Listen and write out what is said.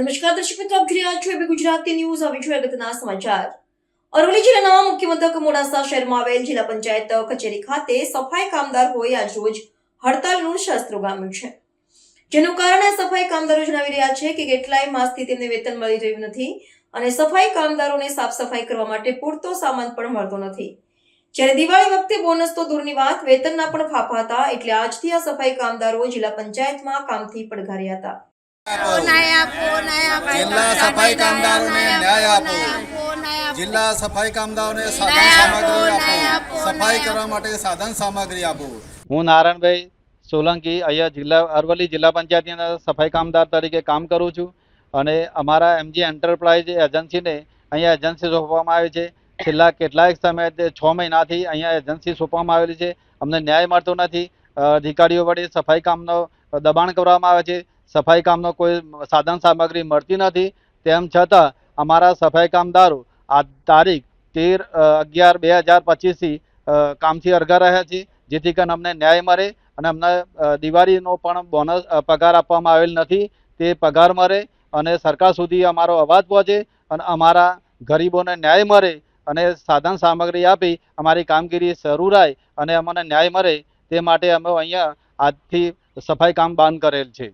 નમસ્કાર, દર્શક મિત્રો, આપ જોઈ રહ્યા છો ગુજરાતી ન્યૂઝ. આવી છે અગત્યના સમાચાર. અરવલ્લી જિલ્લાના મુખ્ય મથક મોડાસા શહેરમાં આવેલ જિલ્લા પંચાયત કચેરી ખાતે સફાઈ કામદાર હોય આજ રોજ હડતાલનું શસ્ત્ર ગામ્યું છે. જેનું કારણ સફાઈ કામદારો જણાવી રહ્યા છે કે કેટલાય માસથી તેમને વેતન મળી રહ્યું નથી અને સફાઈ કામદારોને સાફ સફાઈ કરવા માટે પૂરતો સામાન પણ મળતો નથી. જ્યારે દિવાળી વખતે બોનસ તો દૂરની વાત, વેતનના પણ ફાફા હતા એટલે આજથી આ સફાઈ કામદારો જિલ્લા પંચાયતમાં કામથી પડઘાર્યા હતા. જિલ્લા સફાઈ કામદારોને ન્યાય આપો. જિલ્લા સફાઈ કામદારોને સાધન સામગ્રી આપો. સફાઈ કરવા માટે સાધન સામગ્રી આપો. હું નારાયણભાઈ સોલંકી અહીંયા જિલ્લા અરવલ્લી જિલ્લા પંચાયતની અંદર સફાઈ કામદાર તરીકે કામ કરું છું. અને અમારા એમજી એન્ટરપ્રાઇઝ એજન્સીને અહીંયા એજન્સી સોંપવામાં આવી છે. છેલ્લા કેટલાક સમય છ મહિનાથી અહીંયા એજન્સી સોંપવામાં આવેલી છે. અમને ન્યાય મળતો નથી. અધિકારીઓ વડે સફાઈ કામનો દબાણ કરવામાં આવે છે. સફાઈ કામનો કોઈ સાધન સામગ્રી મળતી નથી. તેમ છતાં અમારા સફાઈ કામદારો આ તારીખ તેર અગિયાર બે હજાર પચીસથી કામથી અરગા રહ્યા છે, જેથી કરીને અમને ન્યાય મળે અને અમને દિવાળીનો પણ બોનસ પગાર આપવામાં આવેલ નથી. તે પગાર મળે અને સરકાર સુધી અમારો અવાજ પહોંચે અને અમારા ગરીબોને ન્યાય મળે અને સાધન સામગ્રી આપી અમારી કામગીરી શરૂ રાય અને અમને ન્યાય મળે તે માટે અમે અહીંયા આજથી સફાઈ કામ બંધ કરેલ છે.